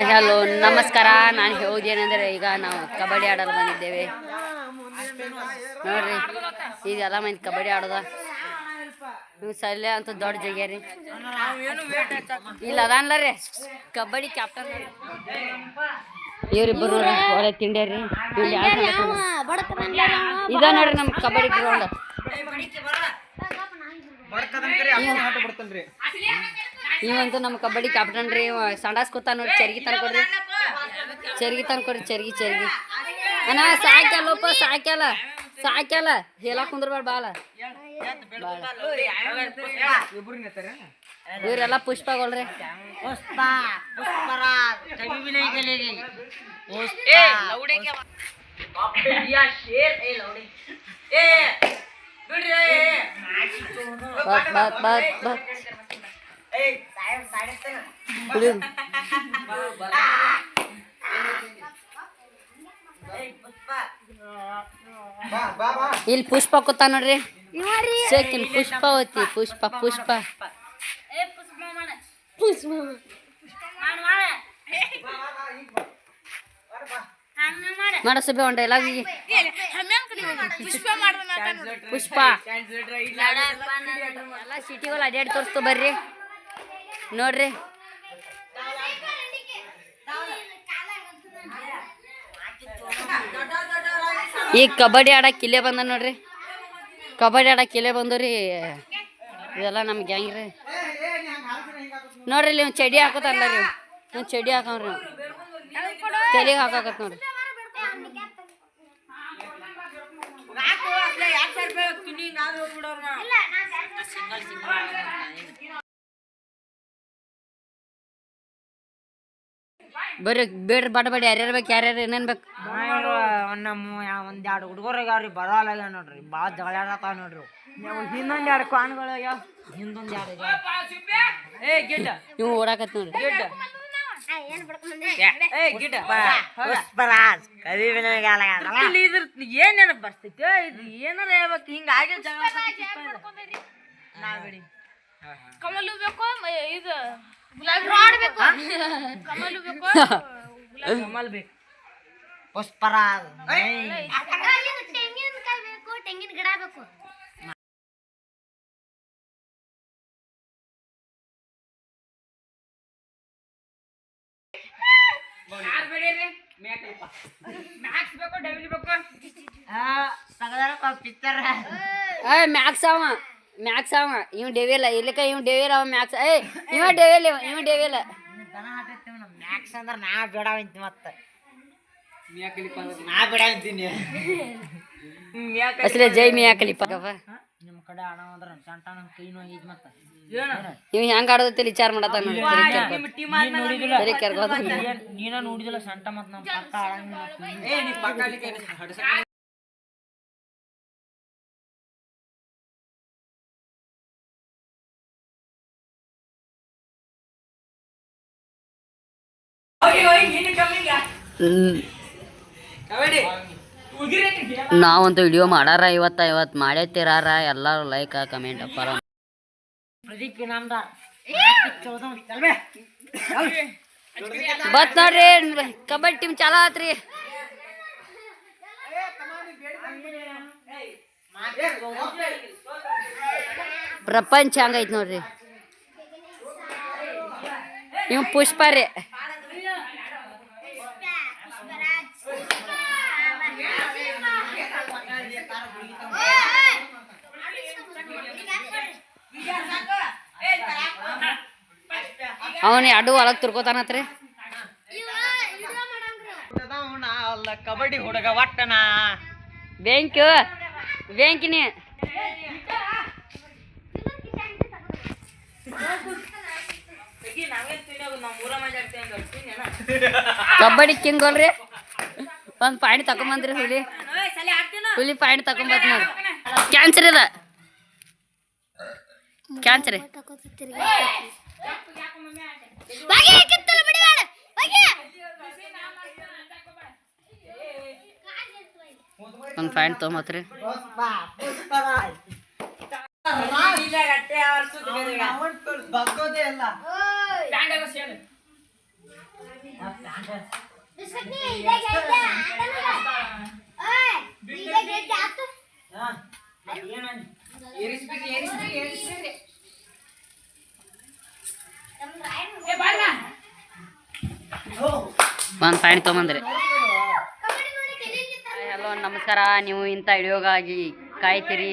Hello, ನಮಸ್ಕಾರ. ನಾನು ಹೇಳೋದೇನೆಂದರೆ ಈಗ ನಾವು ಕಬಡ್ಡಿ ಆಡಲು ಬಂದಿದ್ದೇವೆ. ನೋಡ್ರಿ, ಈಗ ಎಲ್ಲ ಮಂದಿ ಕಬಡ್ಡಿ ಆಡೋದ. ನೀವು ಸಲ್ಯ ಅಂತ ದೊಡ್ಡ ಜಾಗ ರೀ ಇಲ್ಲ ಅದನ್ಲ ರೀ, ಕಬಡ್ಡಿ ಕ್ಯಾಪ್ಟನ್ ಇವರಿಬ್ಬರು ಒಳ್ಳೆ ತಿಂಡ್ಯಾರಿ ತಿಂಡಿ ಇದ ನೋಡ್ರಿ ನಮ್ಮ ಕಬಡ್ಡಿ ಗ್ರೌಂಡ್ ಇವಂತೂ ನಮ್ಮ ಕಬಡ್ಡಿ ಕ್ಯಾಪ್ಟನ್ ರೀ ಇವ ಸಂಡಾಸ್ ಕೂತ ನೋಡಿ ಚರ್ಗಿ ತಂದ್ಕೊಡ್ರಿ ಚರ್ಗಿ ತಂದ್ಕೊಡ್ರಿ ಚರ್ಗಿ ಚರ್ಗಿ. ಅಣ್ಣ ಸಾಕ್ಯಲ್ಲಪ್ಪ ಸಾಕ್ಯಲ್ಲ ಸಾಕ್ಯಲ್ಲ. ಹೇಳ ಕುಂದ್ರಬೇಡ ಬಾಲ. ಇವರೆಲ್ಲ ಪುಷ್ಪಗಳ್ರಿ. ಪುಷ್ಪ ಪುಷ್ಪ ಬತ್ ಬತ್ ಬತ್ ಬತ್ ಬಿಡು. ಇಲ್ಲಿ ಪುಷ್ಪ ಕೂತ ನೋಡ್ರಿ. ಸೇಕಿನ್ ಪುಷ್ಪ ಓತಿ ಪುಷ್ಪ ಪುಷ್ಪ ಮಾಡ ಸಭೆ ಉಂಡ ಎಲ್ಲ ಪುಷ್ಪ ಎಲ್ಲ ಸಿಟಿಗಳು ಅಡ್ಯಾಡ್ ತೋರಿಸ್ತು ಬರ್ರಿ. ನೋಡ್ರಿ. ಈಗ ಕಬಡ್ಡಿ ಆಡಕ್ಕೆ ಇಲ್ಲೇ ಬಂದ ನೋಡ್ರಿ. ಕಬಡ್ಡಿ ಆಡಕ್ಕೆ ಇಲ್ಲೇ ಬಂದವ್ರಿ. ಇದೆಲ್ಲ ನಮ್ಮ ಗ್ಯಾಂಗ್ ರೀ. ನೋಡ್ರಿ ಇಲ್ಲಿ ಒಂದು ಚಡಿ ಹಾಕೋತಾರಲ್ಲ ರೀ. ಒಂದು ಚಡಿ ಹಾಕವ್ರಿ ತಲೆಗೆ ಹಾಕಾಕತ್ ನೋಡ್ರಿ. ಬರ್ರಿ ಬೇಡ್ರಿ ಬಡ ಬೇಡ ಯಾರ್ಯಾರು ಬೇಕು ಯಾರ್ಯಾರು ಏನೇನು ಬೇಕು. ನಮ್ಮ ಒಂದು ಎರಡು ಹುಡುಗರಿಗೆ ಅವ್ರಿ ಬರಲ್ಲ ನೋಡ್ರಿ ಭಾಳ ಜಗಳ ಆಡತಾವ ನೋಡ್ರಿ ಹಿಂದೊಂದು ಎರಡು ಕಾನ್ಗಳು ಹಿಂದೊಂದು ಎರಡು ಏ ಗಿಡ್ಡ. ನೀವು ಓಡಾಕತ್ ನೋಡ್ರಿ. ಇದ್ರ ಏನೇನ ಬರ್ತೈತಿ ಇದು ಏನಾರ ಹೇಳ್ಬೇಕು ಹಿಂಗ ಆಗಿಲ್ಲ ಜಗಳ ನಾವಿಡಿ ಕಮಲು ಬೇಕು ಇದು ಗುಲಾಬಿ ರಾಡ್ ಬೇಕು. ಕಮಲು ಬೇಕು. ಕಮಲ್ ಬೇಕು. ಪುಷ್ಪರಾಜ್ ತೆಂಗಿನಕಾಯಿ ಬೇಕು ತೆಂಗಿನ ಗಿಡ ಬೇಕು. ಪಿಕ್ಚರ್ ಏ ಮ್ಯಾಕ್ಸ್ ಅವ. ಮ್ಯಾಕ್ಸ್ ಅವ ಇವ್ ಡೆವಿಲ್ ಇಲ್ಲಕ ಇವ್ ಡೆವಿಲ್ ಅವ ಮ್ಯಾಕ್ಸ್ ಏ ಇವ ಡೆವಿಲ್ ಇವ ಇವ ಆಟೈತಿ ಮ್ಯಾಕ್ಸ್ ಅಂದ್ರ ನಾ ಬಿಡಾವಂತಿ ಮತ್ತ. ನಾ ಬಿಡಾವಂತೀನಿ. ಅಸಲೇ ಜೈ ಮಿಯಾ ನಿಮ್ಮ ಕಡೆ ಆಡೋ ಅಂದ್ರೆ ಸಂಟ ನಮ್ ಕೈ ನೋಯಿದ್ ಮತ್ತ. ಇವ್ ಹೆಂಗ್ ಆಡೋದತ್ತಿಲ್ಲ ವಿಚಾರ ಮಾಡತ್ತ ನೀನ ನೋಡಿದಿಲ್ಲ. ಸಂಟ ಮತ್ತೆ ನಮ್ಮ ಪಕ್ಕ ಆಡಂಗಿಲ್ಲ. ನಾವಂತೂ ವಿಡಿಯೋ ಮಾಡಾರ ಇವತ್ತ ಇವತ್ತು ಮಾಡೇತಿರಾರ ಎಲ್ಲಾರು ಲೈಕ್ ಕಮೆಂಟ್ ಅಪ್ಪಾರ ಬತ್ ನೋಡ್ರಿ ಕಬಡ್ಡಿ ಟೀಮ್ ಚಾಲ ಆತ್ರಿ. ಪ್ರಪಂಚ ಹಂಗೈತ್ ನೋಡ್ರಿ. ನೀವು ಪುಷ್ಪ ರೀ ಅವನ್ ಎರಡು ಹೊಲಕ್ಕೆ ತುರ್ಕೋತಾನತ್ರಿ. ಕಬಡ್ಡಿ ಹುಡುಗ ಒಟ್ಟನ ಬ್ಯಾಂಕ್ ಬೆಂಕಿನಿ ಕಬಡ್ಡಿ ಕಿಂಗಲ್ರಿ ಒಂದ್ ಪಾಯಿಂಟ್ ತಕೊಂಬಂದ್ರಿ ಹುಲಿ. ಹುಲಿ ಪಾಯಿಂಟ್ ತಕೊಂಬತ್ ನೋಡ್ರಿ ಕ್ಯಾನ್ಸರ್ ಇದ. ಕ್ಯಾನ್ಸರ್ ಒಂದ್ ಪಾಯಿಂಟ್ ತೊಗೊಂಬತ್ರಿ. ಒಂದು ಪ್ಯಾಂಟ್ ತೊಗೊಂಬಂದ್ರಿ. ನಮಸ್ಕಾರ. ನೀವು ಇಂಥ ವಿಡಿಯೋಗಾಗಿ ಕಾಯ್ತೀರಿ.